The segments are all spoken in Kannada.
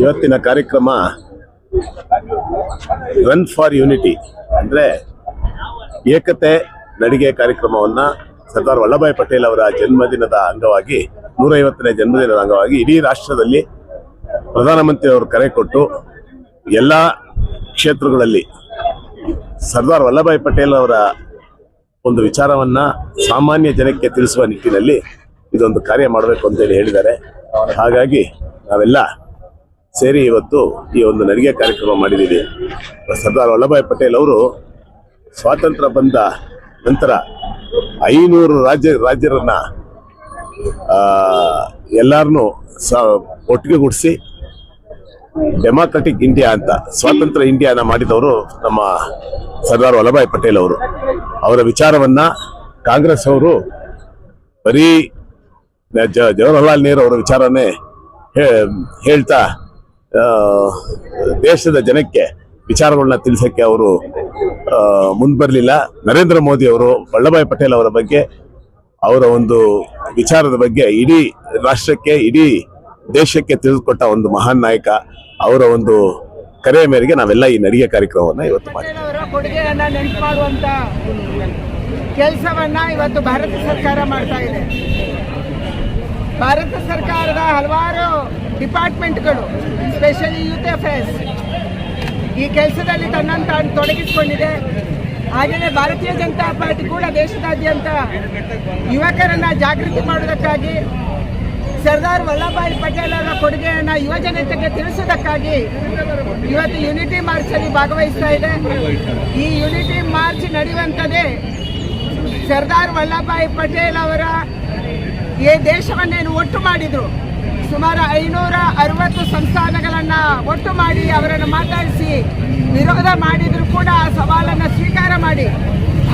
ಇವತ್ತಿನ ಕಾರ್ಯಕ್ರಮ ರನ್ ಫಾರ್ ಯುನಿಟಿ ಅಂದರೆ ಏಕತೆ ನಡಿಗೆ ಕಾರ್ಯಕ್ರಮವನ್ನು ಸರ್ದಾರ್ ವಲ್ಲಭಾಯ್ ಪಟೇಲ್ ಅವರ ಜನ್ಮದಿನದ ಅಂಗವಾಗಿ, ನೂರೈವತ್ತನೇ ಜನ್ಮದಿನದ ಅಂಗವಾಗಿ ಇಡೀ ರಾಷ್ಟ್ರದಲ್ಲಿ ಪ್ರಧಾನಮಂತ್ರಿ ಅವರು ಕರೆ ಕೊಟ್ಟು ಎಲ್ಲ ಕ್ಷೇತ್ರಗಳಲ್ಲಿ ಸರ್ದಾರ್ ವಲ್ಲಭಾಯ್ ಪಟೇಲ್ ಅವರ ಒಂದು ವಿಚಾರವನ್ನ ಸಾಮಾನ್ಯ ಜನಕ್ಕೆ ತಿಳಿಸುವ ನಿಟ್ಟಿನಲ್ಲಿ ಇದೊಂದು ಕಾರ್ಯ ಮಾಡಬೇಕು ಅಂತೇಳಿ ಹೇಳಿದ್ದಾರೆ. ಹಾಗಾಗಿ ನಾವೆಲ್ಲ ಸೇರಿ ಇವತ್ತು ಈ ಒಂದು ನಡಿಗೆ ಕಾರ್ಯಕ್ರಮ ಮಾಡಿದ್ದೀವಿ. ಸರ್ದಾರ್ ವಲ್ಲಭಾಯ್ ಪಟೇಲ್ ಅವರು ಸ್ವಾತಂತ್ರ್ಯ ಬಂದ ನಂತರ ಐನೂರು ರಾಜ್ಯ ರಾಜ್ಯರನ್ನ ಎಲ್ಲರನ್ನೂ ಸ, ಒಟ್ಟಿಗೆ ಗುಡಿಸಿ ಡೆಮಾಕ್ರೆಟಿಕ್ ಇಂಡಿಯಾ ಅಂತ, ಸ್ವಾತಂತ್ರ್ಯ ಇಂಡಿಯಾನ ಮಾಡಿದವರು ನಮ್ಮ ಸರ್ದಾರ್ ವಲ್ಲಭಾಯ್ ಪಟೇಲ್ ಅವರು. ಅವರ ವಿಚಾರವನ್ನ ಕಾಂಗ್ರೆಸ್ ಅವರು ಬರೀ ಜವಹರ್ಲಾಲ್ ನೆಹರು ಅವರ ವಿಚಾರನೇ ಹೇಳ್ತಾ ದೇಶದ ಜನಕ್ಕೆ ವಿಚಾರಗಳನ್ನ ತಿಳಿಸಕ್ಕೆ ಅವರು ಮುಂದ್ಬರ್ಲಿಲ್ಲ. ನರೇಂದ್ರ ಮೋದಿ ಅವರು, ವಲ್ಲಭಾಯ್ ಪಟೇಲ್ ಅವರ ಬಗ್ಗೆ, ಅವರ ಒಂದು ವಿಚಾರದ ಬಗ್ಗೆ ಇಡೀ ರಾಷ್ಟ್ರಕ್ಕೆ, ಇಡೀ ದೇಶಕ್ಕೆ ತಿಳಿದುಕೊಟ್ಟ ಒಂದು ಮಹಾನ್ ನಾಯಕ, ಅವರ ಒಂದು ಕರೆಯ ಮೇರೆಗೆ ನಾವೆಲ್ಲ ಈ ನಡಿಗೆ ಕಾರ್ಯಕ್ರಮವನ್ನು ಇವತ್ತು ಕೆಲಸವನ್ನ ಇವತ್ತು ಭಾರತ ಸರ್ಕಾರ ಮಾಡ್ತಾ ಭಾರತ ಸರ್ಕಾರದ ಹಲವಾರು ಡಿಪಾರ್ಟ್ಮೆಂಟ್ಗಳು ಸ್ಪೆಷಲಿ ಯೂತ್ ಅಫೇರ್ಸ್ ಈ ಕೆಲಸದಲ್ಲಿ ತನ್ನನ್ನು ತಾನು ತೊಡಗಿಸಿಕೊಂಡಿದೆ. ಹಾಗೆಯೇ ಭಾರತೀಯ ಜನತಾ ಪಾರ್ಟಿ ಕೂಡ ದೇಶದಾದ್ಯಂತ ಯುವಕರನ್ನ ಜಾಗೃತಿ ಮಾಡುವುದಕ್ಕಾಗಿ, ಸರ್ದಾರ್ ವಲ್ಲಭಾಯಿ ಪಟೇಲ್ ಅವರ ಕೊಡುಗೆಯನ್ನ ಯುವ ಜನತೆಗೆ ತಿಳಿಸುವುದಕ್ಕಾಗಿ ಇವತ್ತು ಯುನಿಟಿ ಮಾರ್ಚ್ ಅಲ್ಲಿ ಭಾಗವಹಿಸ್ತಾ ಇದೆ. ಈ ಯುನಿಟಿ ಮಾರ್ಚ್ ನಡೆಯುವಂಥದ್ದೇ ಸರ್ದಾರ್ ವಲ್ಲಭಾಯಿ ಪಟೇಲ್ ಅವರ ಈ ದೇಶವನ್ನೇನು ಒಟ್ಟು ಮಾಡಿದ್ರು. ಸುಮಾರು ಐನೂರ ಅರವತ್ತು ಸಂಸ್ಥಾನಗಳನ್ನ ಒಟ್ಟು ಮಾಡಿ ಅವರನ್ನು ಮಾತಾಡಿಸಿ ವಿರೋಧ ಮಾಡಿದ್ರು ಕೂಡ ಆ ಸವಾಲನ್ನು ಸ್ವೀಕಾರ ಮಾಡಿ.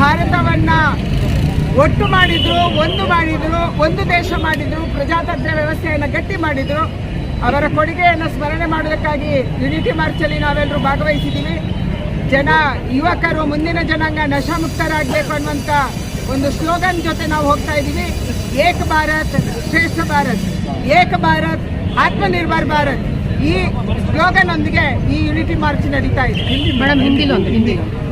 ಭಾರತವನ್ನ ಒಟ್ಟು ಮಾಡಿದ್ರು, ಒಂದು ಮಾಡಿದ್ರು, ಒಂದು ದೇಶ ಮಾಡಿದ್ರು, ಪ್ರಜಾತಂತ್ರ ವ್ಯವಸ್ಥೆಯನ್ನು ಗಟ್ಟಿ ಮಾಡಿದ್ರು. ಅವರ ಕೊಡುಗೆಯನ್ನು ಸ್ಮರಣೆ ಮಾಡೋದಕ್ಕಾಗಿ ಯುನಿಟಿ ಮಾರ್ಚಲ್ಲಿ ನಾವೆಲ್ಲರೂ ಭಾಗವಹಿಸಿದ್ದೀವಿ. ಜನ, ಯುವಕರು, ಮುಂದಿನ ಜನಾಂಗ ನಶಾಮುಕ್ತರಾಗಬೇಕು ಅನ್ನುವಂಥ ಒಂದು ಸ್ಲೋಗನ್ ಜೊತೆ ನಾವು ಹೋಗ್ತಾ ಇದ್ದೀವಿ. ಏಕ ಭಾರತ್, ಶ್ರೇಷ್ಠ ಭಾರತ್. ಏಕ ಭಾರತ್ ಆತ್ಮನಿರ್ಭರ್ ಭಾರತ್. ಈ ಸ್ಲೋಗನ್ ಒಂದಿಗೆ ಈ ಯುನಿಟಿ ಮಾರ್ಚ್ ನಡೀತಾ ಇದೆ. ಮೇಡಮ್ ಹಿಂದಿಲೊಂದು ಹಿಂದಿಲೊಂದು